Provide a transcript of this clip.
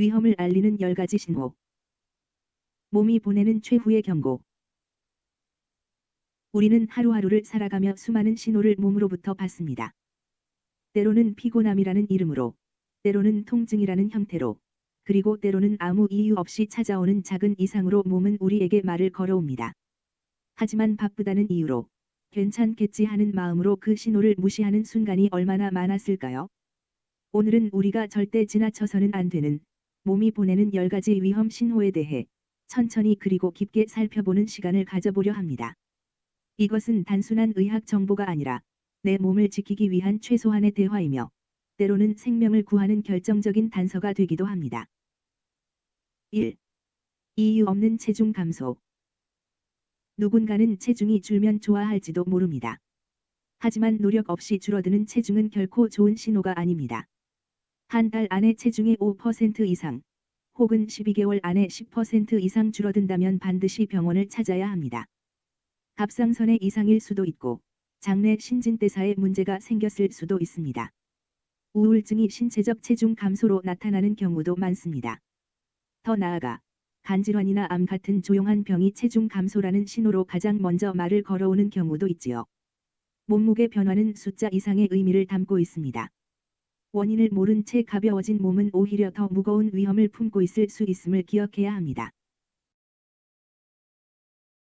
위험을 알리는 10가지 신호. 몸이 보내는 최후의 경고. 우리는 하루하루를 살아가며 수많은 신호를 몸으로부터 받습니다. 때로는 피곤함이라는 이름으로, 때로는 통증이라는 형태로, 그리고 때로는 아무 이유 없이 찾아오는 작은 이상으로 몸은 우리에게 말을 걸어옵니다. 하지만 바쁘다는 이유로, 괜찮겠지 하는 마음으로 그 신호를 무시하는 순간이 얼마나 많았을까요? 오늘은 우리가 절대 지나쳐서는 안 되는 몸이 보내는 10가지 위험 신호에 대해 천천히 그리고 깊게 살펴보는 시간을 가져보려 합니다. 이것은 단순한 의학 정보가 아니라 내 몸을 지키기 위한 최소한의 대화이며 때로는 생명을 구하는 결정적인 단서가 되기도 합니다. 1. 이유 없는 체중 감소. 누군가는 체중이 줄면 좋아할지도 모릅니다. 하지만 노력 없이 줄어드는 체중은 결코 좋은 신호가 아닙니다. 한 달 안에 체중의 5% 이상, 혹은 12개월 안에 10% 이상 줄어든다면 반드시 병원을 찾아야 합니다. 갑상선의 이상일 수도 있고, 장내 신진대사에 문제가 생겼을 수도 있습니다. 우울증이 신체적 체중 감소로 나타나는 경우도 많습니다. 더 나아가 간질환이나 암 같은 조용한 병이 체중 감소라는 신호로 가장 먼저 말을 걸어오는 경우도 있지요. 몸무게 변화는 숫자 이상의 의미를 담고 있습니다. 원인을 모른 채 가벼워진 몸은 오히려 더 무거운 위험을 품고 있을 수 있음을 기억해야 합니다.